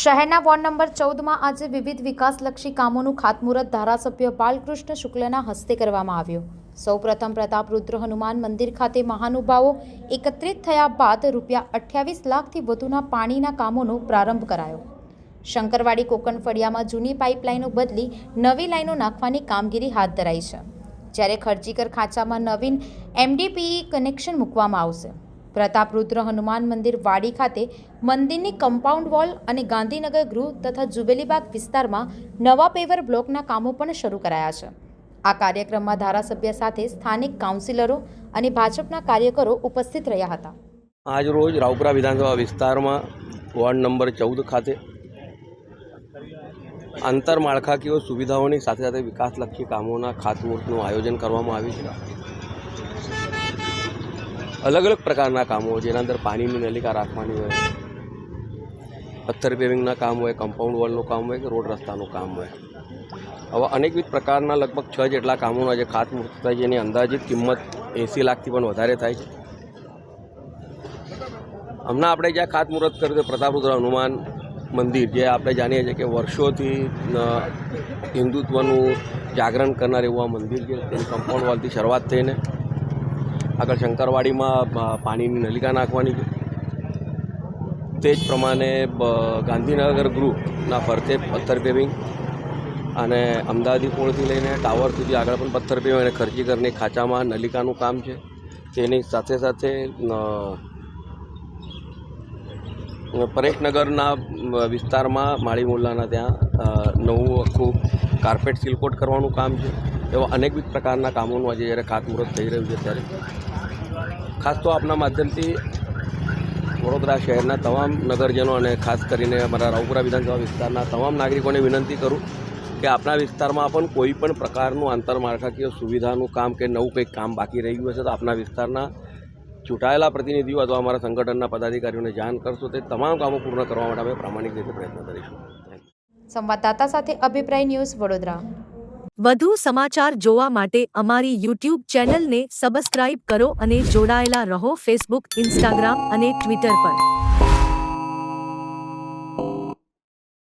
શહેરના ward number ચૌદમાં આજે વિવિધ વિકાસલક્ષી કામોનું ખાતમુહૂર્ત. ધારાસભ્ય બાલકૃષ્ણ શુક્લના હસ્તે કરવામાં આવ્યું. સૌપ્રથમ પ્રતાપ રુદ્ર હનુમાન મંદિર ખાતે મહાનુભાવો એકત્રિત થયા બાદ રૂપિયા અઠ્યાવીસ લાખથી વધુના પાણીના કામોનો પ્રારંભ કરાયો. શંકરવાડી કોકણ ફળિયામાં જૂની પાઇપલાઇનો બદલી નવી લાઈનો નાખવાની કામગીરી હાથ ધરાઈ છે. જ્યારે ખર્ચીકર ખાંચામાં નવીન એમડીપીઈ કનેક્શન મૂકવામાં આવશે. પ્રતાપ રુદ્ર હનુમાન મંદિર વાડી ખાતે મંદિરની કમ્પાઉન્ડ વોલ અને ગાંધીનગર ગૃહ તથા જુબેલીબાગ વિસ્તારમાં નવા પેવર બ્લોકના કામો પણ શરૂ કરાયા છે. આ કાર્યક્રમમાં ધારાસભ્ય સાથે સ્થાનિક કાઉન્સિલરો અને ભાજપના કાર્યકરો ઉપસ્થિત રહ્યા હતા. આજ રોજ રાવપુરા વિધાનસભા વિસ્તારમાં વોર્ડ નંબર ચૌદ ખાતે આંતરમાળખાકીય સુવિધાઓની સાથે સાથે વિકાસલક્ષી કામોના ખાતમુહૂર્તનું આયોજન કરવામાં આવ્યું છે. અલગ અલગ પ્રકારના કામો હોય, જેના અંદર પાણીની નલિકા રાખવાની હોય, પથ્થર પેવિંગના કામ હોય કમ્પાઉન્ડ વોલનું કામ હોય કે રોડ રસ્તાનું કામ હોય. આવા અનેકવિધ પ્રકારના લગભગ છ જેટલા કામોના જે ખાતમુહૂર્ત થાય છે એની અંદાજિત કિંમત એંસી લાખથી પણ વધારે થાય છે. હમણાં આપણે જ્યાં ખાતમુહૂર્ત કર્યું તો પ્રતાપરુદ્ર હનુમાન મંદિર, જે આપણે જાણીએ છીએ કે વર્ષોથી હિન્દુત્વનું જાગરણ કરનાર એવું આ મંદિર છે. તેની કમ્પાઉન્ડ વોલથી શરૂઆત થઈને આગળ શંકરવાડીમાં પાણીની નલિકા નાખવાની. તે જ પ્રમાણે ગાંધીનગર ગ્રુપના ફરતે પથ્થર પેવિંગ અને અમદાવાદી પોળથી લઈને ટાવર સુધી આગળ પણ પથ્થર પેવિંગ અને ખર્ચીકરની ખાંચામાં નલિકાનું કામ છે. તેની સાથે સાથે પરેખનગરના વિસ્તારમાં માળી મોલ્લાના ત્યાં નવું આખું કાર્પેટ સિલકોટ કરવાનું કામ છે. એવા અનેકવિધ પ્રકારના કામોનું આજે જ્યારે ખાતમુહૂર્ત થઈ રહ્યું છે ત્યારે. ખાસ તો આપના માધ્યમથી વડોદરા શહેરના તમામ નગરજનો અને ખાસ કરીને અમારા રાવપુરા વિધાનસભા વિસ્તારના તમામ નાગરિકોને વિનંતી કરું કે આપણા વિસ્તારમાં પણ કોઈ પણ પ્રકારનું આંતરમાળખાકીય સુવિધાનું કામ કે નવું કંઈક કામ બાકી રહ્યું હશે તો આપણા વિસ્તારના ચૂંટાયેલા પ્રતિનિધિઓ અથવા અમારા સંગઠનના પદાધિકારીઓને જાણ કરશો. તે તમામ કામો પૂર્ણ કરવા માટે અમે પ્રામાણિક રીતે પ્રયત્ન કરીશું. સંવાદદાતા સાથે અભિપ્રાય ન્યૂઝ વડોદરા. વધુ સમાચાર જોવા માટે અમારી યુટ્યુબ ચેનલને સબસ્ક્રાઇબ કરો અને જોડાયેલા રહો ફેસબુક, ઇન્સ્ટાગ્રામ અને ટ્વિટર પર.